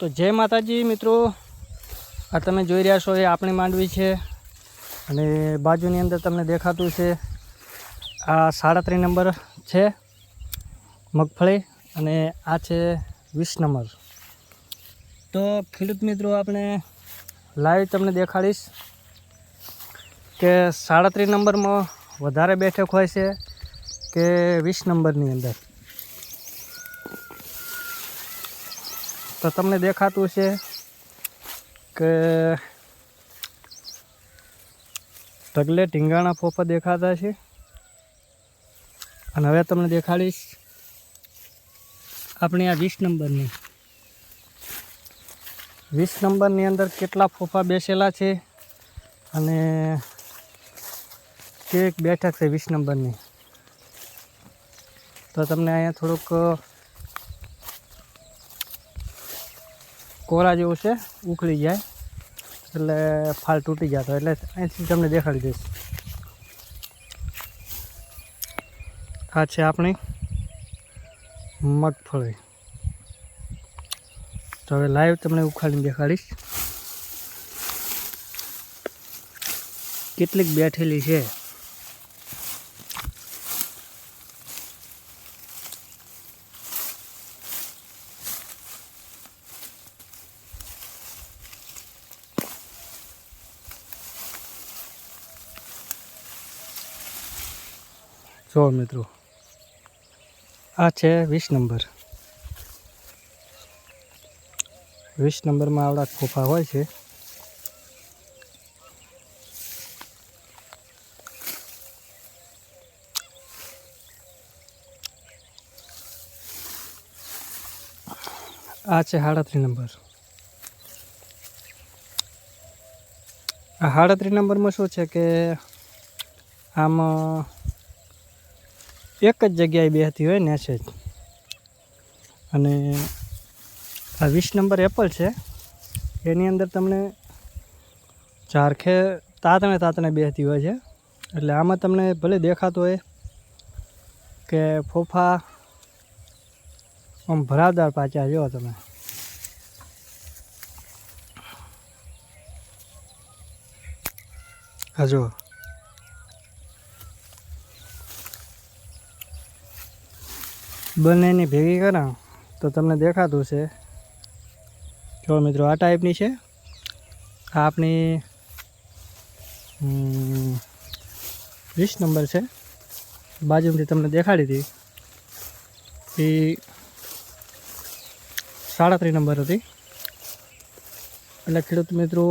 તો જય માતાજી મિત્રો. આ તમે જોઈ રહ્યા છો એ આપણી માંડવી છે અને બાજુની અંદર તમને દેખાતું છે આ સાડત્રીસ નંબર છે મગફળી અને આ છે વીસ નંબર. તો ખેડૂત મિત્રો, આપણે લાઈવ તમને દેખાડીશ કે સાડત્રીસ નંબરમાં વધારે બેઠક હોય છે કે વીસ નંબરની અંદર. તો તમને દેખાતું છે કે ઢગલે ઢીંગાણા ફોફા દેખાતા છે. અને હવે તમને દેખાડીશ આપણી આ વીસ નંબરની. વીસ નંબરની અંદર કેટલા ફોફા બેસેલા છે અને કેક બેઠક છે વીસ નંબરની. તો તમને અહીંયા થોડુંક કોરા જેવું છે, ઉખડી જાય, એટલે ફાલ તૂટી જતો, એટલે અહીંથી તમને દેખાડી દઈશ. આ છે આપણી મગફળી. તો હવે લાઈવ તમને ઉખાડીને દેખાડીશ. કેટલીક બેઠેલી છે. જો મિત્રો, આ છે વીસ નંબર. વીસ નંબરમાં આવડા ખોફા હોય છે. આ છે સાડત્રીસ નંબર. આ સાડત્રીસ નંબરમાં શું છે કે આમાં એક જ જગ્યાએ બેસતી હોય ને છે જ. અને આ વીસ નંબર એપલ છે. એની અંદર તમને ઝારખે તાતણે તાતણે બેસતી હોય છે. એટલે આમાં તમને ભલે દેખાતું હોય કે ફોફા આમ ભરાવદાર પાછા જો તમે. હા બંનેની ભેગી કરાવ, તો તમને દેખાતું છે. જો મિત્રો, આ ટાઈપની છે. આ આપણી વીસ નંબર છે. બાજુમાંથી તમને દેખાડી હતી. એ સાડત્રીસ નંબર હતી. એટલે ખેડૂત મિત્રો,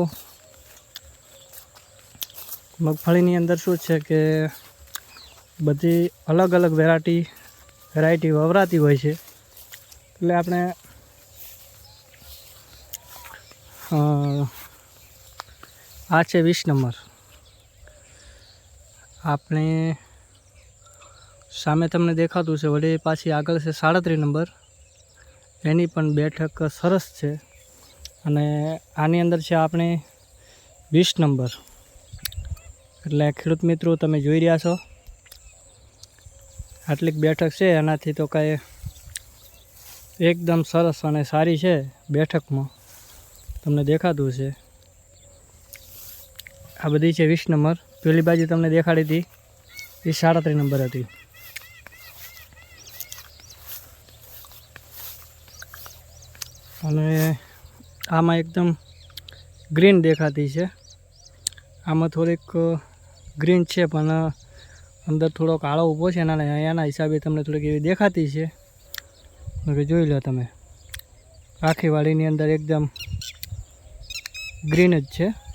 મગફળીની અંદર શું છે કે બધી અલગ અલગ વેરાયટી વેરાયટી વવરાતી હોય છે. એટલે આપણે આ છે વીસ નંબર. આપણે સામે તમને દેખાતું છે, વળી પાછી આગળ છે સાડત્રીસ નંબર. એની પણ બેઠક સરસ છે. અને આની અંદર છે આપણે વીસ નંબર. એટલે ખેડૂત મિત્રો, તમે જોઈ રહ્યા છો. આટલીક બેઠક છે, એનાથી તો કાંઈ એકદમ સરસ અને સારી છે બેઠકમાં. તમને દેખાતું છે આ બધી છે વીસ નંબર. પેલી બાજુ તમને દેખાડી હતી. એ સાડત્રીસ નંબર હતી. અને આમાં એકદમ ગ્રીન દેખાતી છે. આમાં થોડીક ગ્રીન છે, પણ અંદર થોડોક કાળો ઊભો છે એના એના હિસાબે તમને થોડીક એવી દેખાતી છે. હવે જોઈ લો તમે. આખી અંદર એકદમ ગ્રીન જ છે.